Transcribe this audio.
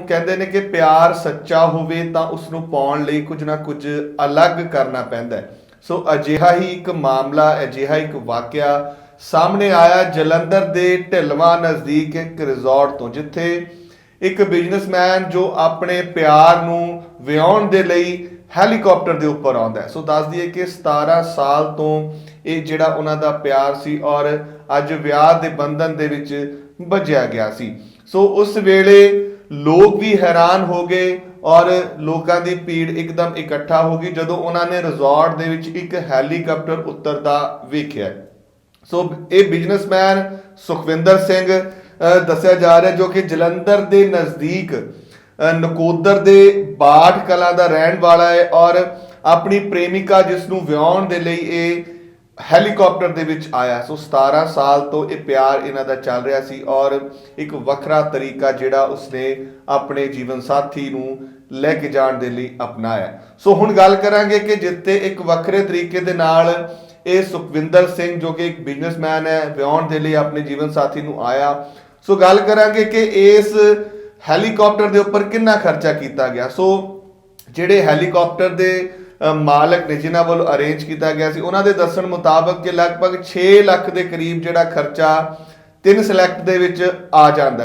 ਕਹਿੰਦੇ ਨੇ ਕਿ ਪਿਆਰ ਸੱਚਾ ਹੋਵੇ ਤਾਂ ਉਸ ਨੂੰ ਪਾਉਣ ਲਈ ਕੁਝ ਨਾ ਕੁਝ ਅਲੱਗ ਕਰਨਾ ਪੈਂਦਾ ਸੋ ਅਜਿਹਾ ਹੀ ਇੱਕ ਮਾਮਲਾ, ਅਜਿਹਾ ਇੱਕ ਵਾਕਿਆ ਸਾਹਮਣੇ ਆਇਆ ਜਲੰਧਰ ਦੇ ਢਿਲਵਾ ਨਜ਼ਦੀਕ ਇੱਕ ਰਿਜ਼ੋਰਟ ਤੋਂ, ਜਿੱਥੇ ਇੱਕ ਬਿਜ਼ਨਸਮੈਨ ਜੋ ਆਪਣੇ ਪਿਆਰ ਨੂੰ ਵਿਆਉਣ ਦੇ ਲਈ ਹੈਲੀਕਾਪਟਰ ਦੇ ਉੱਪਰ ਆਉਂਦਾ ਹੈ। ਸੋ ਦੱਸ ਦਈਏ ਕਿ 17 ਸਾਲ ਤੋਂ ਇਹ ਜਿਹੜਾ ਉਹਨਾਂ ਦਾ ਪਿਆਰ ਸੀ ਔਰ ਅੱਜ ਵਿਆਹ ਦੇ ਬੰਧਨ ਦੇ ਵਿੱਚ ਬੱਝਿਆ ਗਿਆ ਸੀ। ਸੋ ਉਸ ਵੇਲੇ ਲੋਕ ਵੀ ਹੈਰਾਨ ਹੋ ਗਏ ਔਰ ਲੋਕਾਂ ਦੀ ਭੀੜ ਇੱਕਦਮ ਇਕੱਠਾ ਹੋ ਗਈ ਜਦੋਂ ਉਹਨਾਂ ਨੇ ਰਿਜ਼ੋਰਟ ਦੇ ਵਿੱਚ ਇੱਕ ਹੈਲੀਕਾਪਟਰ ਉਤਰਦਾ ਵੇਖਿਆ। ਸੋ ਇਹ ਬਿਜ਼ਨਸਮੈਨ ਸੁਖਵਿੰਦਰ ਸਿੰਘ ਦੱਸਿਆ ਜਾ ਰਿਹਾ ਜੋ ਕਿ ਜਲੰਧਰ ਦੇ ਨਜ਼ਦੀਕ ਨਕੋਦਰ ਦੇ ਬਾਠ ਕਲਾ ਦਾ ਰਹਿਣ ਵਾਲਾ ਹੈ ਔਰ ਆਪਣੀ ਪ੍ਰੇਮਿਕਾ ਜਿਸ ਨੂੰ ਵਿਆਹਣ ਦੇ ਲਈ ਇਹ ਹੈਲੀਕਾਪਟਰ ਦੇ ਵਿੱਚ ਆਇਆ। ਸੋ 17 ਸਾਲ ਤੋਂ ਇਹ ਪਿਆਰ ਇਹਨਾਂ ਦਾ ਚੱਲ ਰਿਹਾ ਸੀ ਔਰ ਇੱਕ ਵੱਖਰਾ ਤਰੀਕਾ ਜਿਹੜਾ ਉਸਨੇ ਆਪਣੇ ਜੀਵਨ ਸਾਥੀ ਨੂੰ ਲੈ ਕੇ ਜਾਣ ਦੇ ਲਈ ਅਪਣਾਇਆ। ਸੋ ਹੁਣ ਗੱਲ ਕਰਾਂਗੇ ਕਿ ਜਿੱਤੇ ਇੱਕ ਵੱਖਰੇ ਤਰੀਕੇ ਦੇ ਨਾਲ ਇਹ ਸੁਖਵਿੰਦਰ ਸਿੰਘ ਜੋ ਕਿ ਇੱਕ ਬਿਜ਼ਨਸਮੈਨ ਹੈ, ਵਿਆਹਣ ਦੇ ਲਈ ਆਪਣੇ ਜੀਵਨ ਸਾਥੀ ਨੂੰ ਆਇਆ। ਸੋ ਗੱਲ ਕਰਾਂਗੇ ਕਿ ਇਸ ਹੈਲੀਕਾਪਟਰ ਦੇ ਉੱਪਰ ਕਿੰਨਾ ਖਰਚਾ ਕੀਤਾ ਗਿਆ। ਸੋ ਜਿਹੜੇ ਹੈਲੀਕਾਪਟਰ ਦੇ ਮਾਲਕ ਨੇ, ਜਿਨ੍ਹਾਂ ਵੱਲੋਂ ਅਰੇਂਜ ਕੀਤਾ ਗਿਆ ਸੀ, ਉਹਨਾਂ ਦੇ ਦੱਸਣ ਮੁਤਾਬਕ ਕਿ ਲਗਭਗ 6 ਲੱਖ ਦੇ ਕਰੀਬ ਜਿਹੜਾ ਖਰਚਾ ਤਿੰਨ ਸਿਲੈਕਟ ਦੇ ਵਿੱਚ ਆ ਜਾਂਦਾ